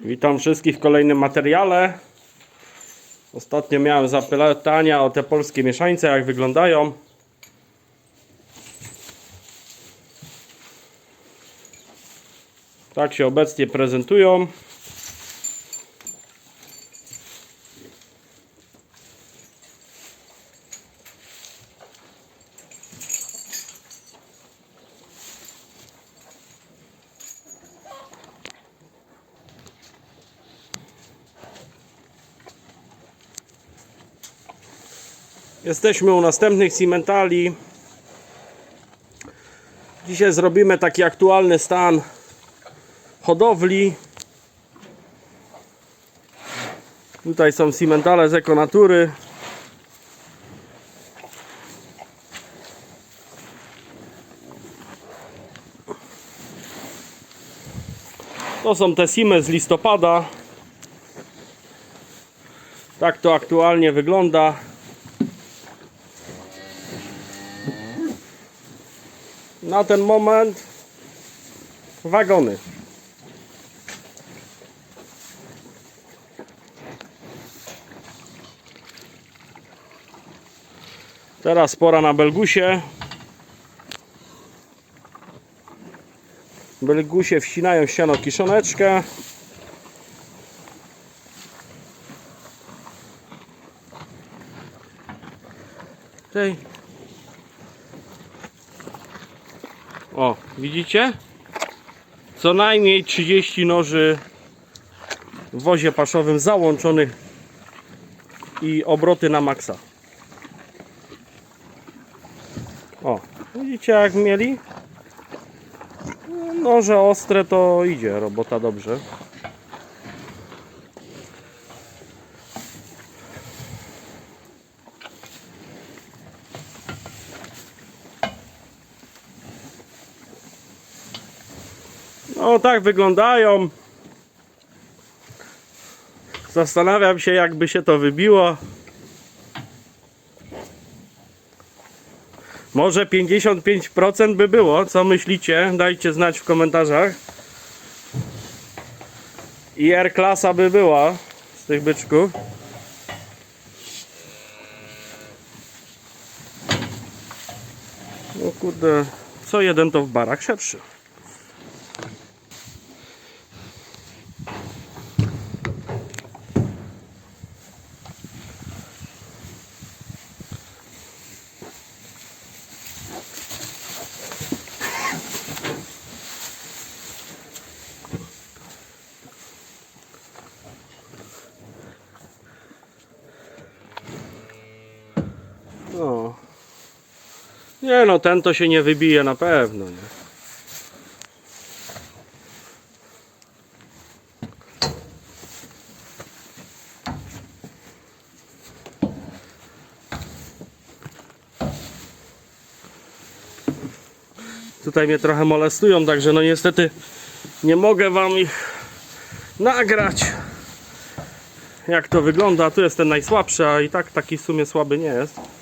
Witam wszystkich w kolejnym materiale. Ostatnio miałem zapytania o te polskie mieszańce, jak wyglądają. Tak się obecnie prezentują. Jesteśmy u następnych cimentali. Dzisiaj zrobimy taki aktualny stan hodowli. Tutaj są cimentale z ekonatury. To są te simy z listopada. Tak to aktualnie wygląda. Na ten moment wagony. Teraz pora na Belgusie. Belgusie wcinają siano kiszoneczkę. Tej. O, widzicie? Co najmniej 30 noży w wozie paszowym załączonych i obroty na maksa. O, widzicie jak mieli? Noże ostre to idzie, robota dobrze. No tak wyglądają. Zastanawiam się jakby się to wybiło. Może 55% by było. Co myślicie? Dajcie znać w komentarzach. I R-klasa by była z tych byczków. No kurde, co jeden to w barach szerszy. No. Nie no, ten to się nie wybije na pewno, nie? Tutaj mnie trochę molestują, także no niestety nie mogę wam ich nagrać jak to wygląda. Tu jest ten najsłabszy, a i tak taki w sumie słaby nie jest.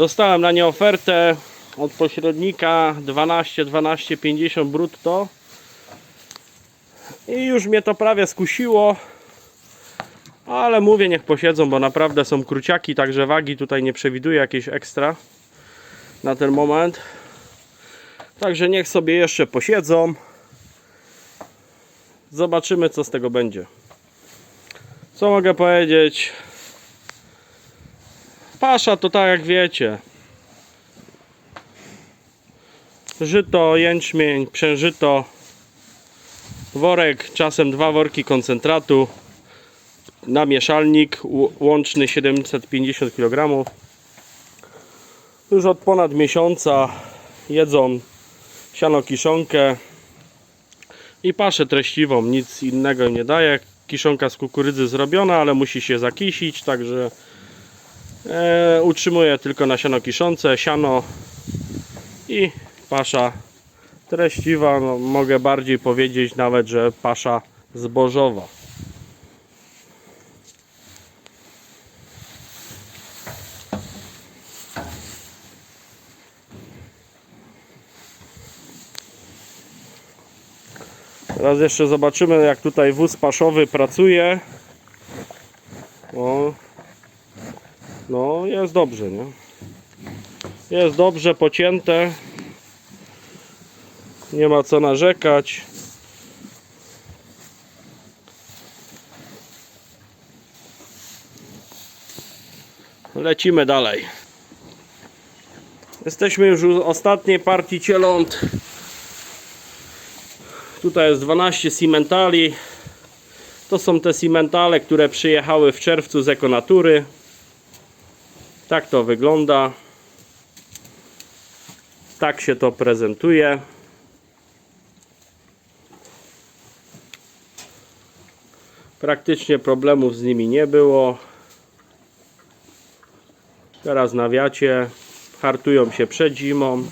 Dostałem na nie ofertę od pośrednika 12 12 50 brutto. I już mnie to prawie skusiło. Ale mówię, niech posiedzą, bo naprawdę są kruciaki, także wagi tutaj nie przewiduję jakieś ekstra na ten moment. Także niech sobie jeszcze posiedzą. Zobaczymy, co z tego będzie. Co mogę powiedzieć? Pasza to tak jak wiecie. Żyto, jęczmień, przężyto worek, czasem dwa worki koncentratu na mieszalnik łączny 750 kg. Już od ponad miesiąca jedzą siano kiszonkę i paszę treściwą, nic innego nie daje. Kiszonka z kukurydzy zrobiona, ale musi się zakisić, także e, utrzymuję tylko na siano kiszonce, siano i pasza treściwa, no, mogę bardziej powiedzieć nawet, że pasza zbożowa. Teraz jeszcze zobaczymy jak tutaj wóz paszowy pracuje. O, no jest dobrze, nie? Jest dobrze pocięte. Nie ma co narzekać. Lecimy dalej. Jesteśmy już u ostatniej partii cieląt. Tutaj jest 12 cimentali. To są te cimentale, które przyjechały w czerwcu z Ekonatury. Tak to wygląda. Tak się to prezentuje. Praktycznie problemów z nimi nie było. Teraz na wiacie hartują się przed zimą.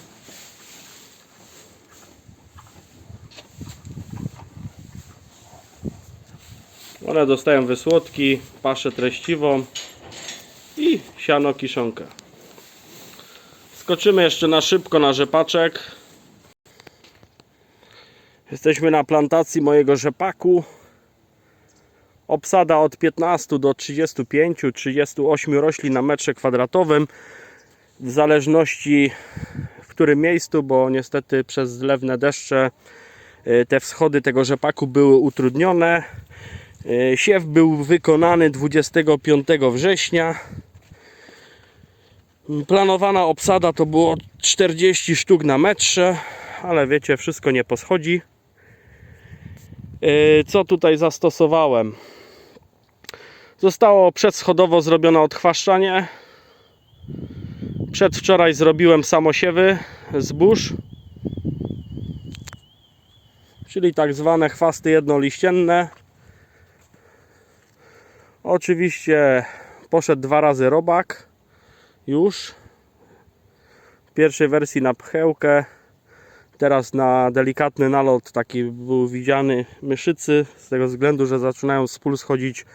One dostają wysłodki, paszę treściwą i siano kiszonkę. Skoczymy jeszcze na szybko na rzepaczek. Jesteśmy na plantacji mojego rzepaku. Obsada od 15 do 35-38 roślin na metrze kwadratowym. W zależności w którym miejscu, bo niestety przez zlewne deszcze y, te wschody tego rzepaku były utrudnione. Y, Siew był wykonany 25 września. Planowana obsada to było 40 sztuk na metrze, ale wiecie, wszystko nie poschodzi. Yy, Co tutaj zastosowałem? Zostało przedschodowo zrobione odchwaszczanie. Przedwczoraj zrobiłem samosiewy zbóż, czyli tak zwane chwasty jednoliścienne. Oczywiście poszedł dwa razy robak już. W pierwszej wersji na pchełkę, teraz na delikatny nalot taki był widziany myszycy, z tego względu, że zaczynają z pól schodzić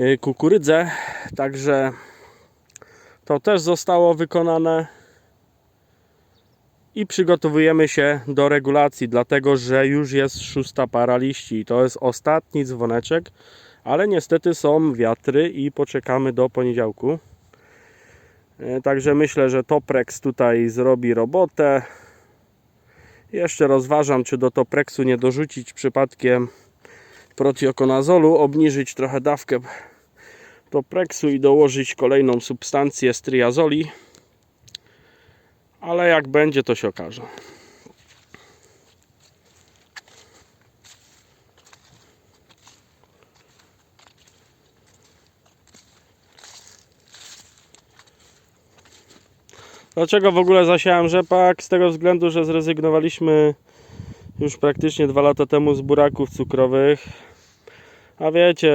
y, kukurydzę, także to też zostało wykonane i przygotowujemy się do regulacji, dlatego że już jest szósta para liści i to jest ostatni dzwoneczek, ale niestety są wiatry i poczekamy do poniedziałku. E, Także myślę, że Toprex tutaj zrobi robotę. Jeszcze rozważam, czy do Topreksu nie dorzucić przypadkiem protiokonazolu, obniżyć trochę dawkę Topreksu i dołożyć kolejną substancję striazoli. Ale jak będzie, to się okaże. Dlaczego w ogóle zasiałem rzepak? Z tego względu, że zrezygnowaliśmy już praktycznie dwa lata temu z buraków cukrowych. A wiecie,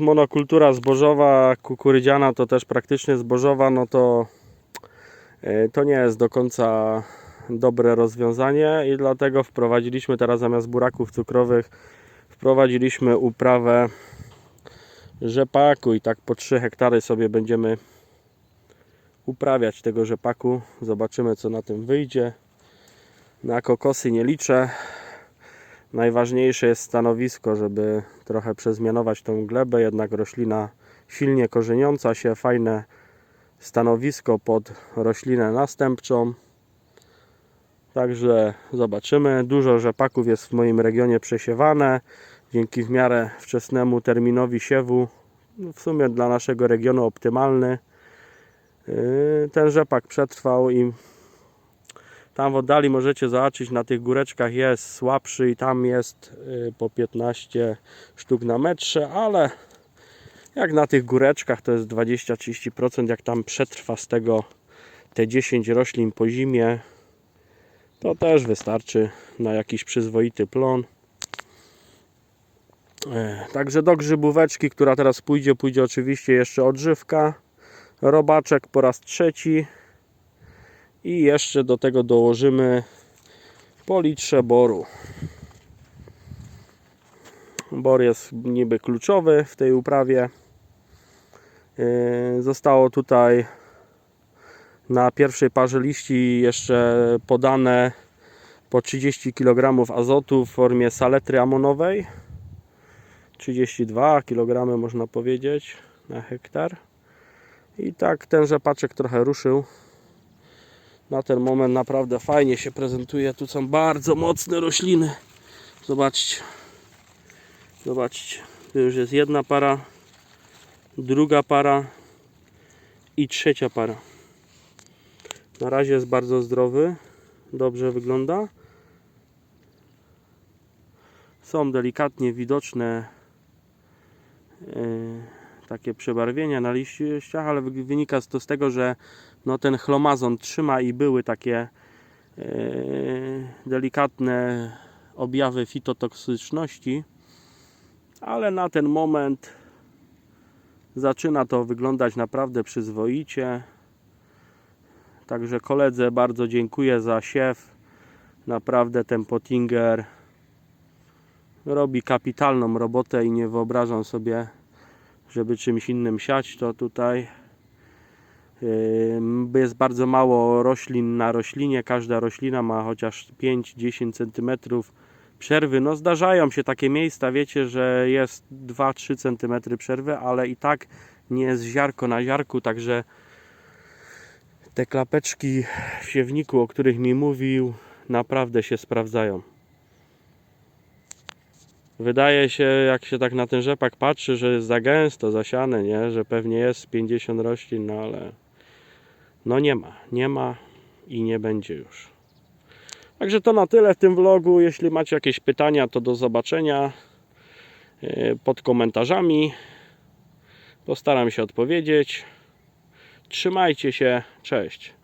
monokultura zbożowa, kukurydziana to też praktycznie zbożowa, no to e, to nie jest do końca dobre rozwiązanie i dlatego wprowadziliśmy teraz zamiast buraków cukrowych wprowadziliśmy uprawę rzepaku i tak po 3 hektary sobie będziemy uprawiać tego rzepaku. Zobaczymy co na tym wyjdzie. Na kokosy nie liczę. Najważniejsze jest stanowisko, żeby trochę przezmianować tą glebę, jednak roślina silnie korzeniąca się, fajne stanowisko pod roślinę następczą. Także zobaczymy. Dużo rzepaków jest w moim regionie przesiewane. Dzięki w miarę wczesnemu terminowi siewu, w sumie dla naszego regionu optymalny. Yy, ten rzepak przetrwał i tam w oddali możecie zobaczyć na tych góreczkach jest słabszy i tam jest yy, po 15 sztuk na metrze, ale jak na tych góreczkach to jest 20-30% jak tam przetrwa z tego te 10 roślin po zimie to też wystarczy na jakiś przyzwoity plon. E, Także do grzybóweczki, która teraz pójdzie, pójdzie oczywiście jeszcze odżywka robaczek po raz trzeci i jeszcze do tego dołożymy po litrze boru. Bor jest niby kluczowy w tej uprawie. Yy, Zostało tutaj na pierwszej parze liści jeszcze podane po 30 kg azotu w formie saletry amonowej. 32 kg można powiedzieć na hektar. I tak ten rzepaczek trochę ruszył. Na ten moment naprawdę fajnie się prezentuje. Tu są bardzo mocne rośliny. Zobaczcie. Zobaczcie. Tu już jest jedna para, druga para i trzecia para. Na razie jest bardzo zdrowy. Dobrze wygląda. Są delikatnie widoczne yy, takie przebarwienia na liściach, ale wy- wynika to z tego, że no, ten chlomazon trzyma i były takie yy, delikatne objawy fitotoksyczności, ale na ten moment zaczyna to wyglądać naprawdę przyzwoicie. Także koledze bardzo dziękuję za siew. Naprawdę ten Pottinger robi kapitalną robotę i nie wyobrażam sobie, żeby czymś innym siać to tutaj. Jest bardzo mało roślin na roślinie. Każda roślina ma chociaż 5-10 cm przerwy. No zdarzają się takie miejsca, wiecie, że jest 2-3 cm przerwy, ale i tak nie jest ziarko na ziarku, także te klapeczki w siewniku, o których mi mówił, naprawdę się sprawdzają. Wydaje się, jak się tak na ten rzepak patrzy, że jest za gęsto zasiane, nie? że pewnie jest 50 roślin, no ale no nie ma, nie ma i nie będzie już. Także to na tyle w tym vlogu. Jeśli macie jakieś pytania, to do zobaczenia yy, pod komentarzami. Postaram się odpowiedzieć. Trzymajcie się, cześć.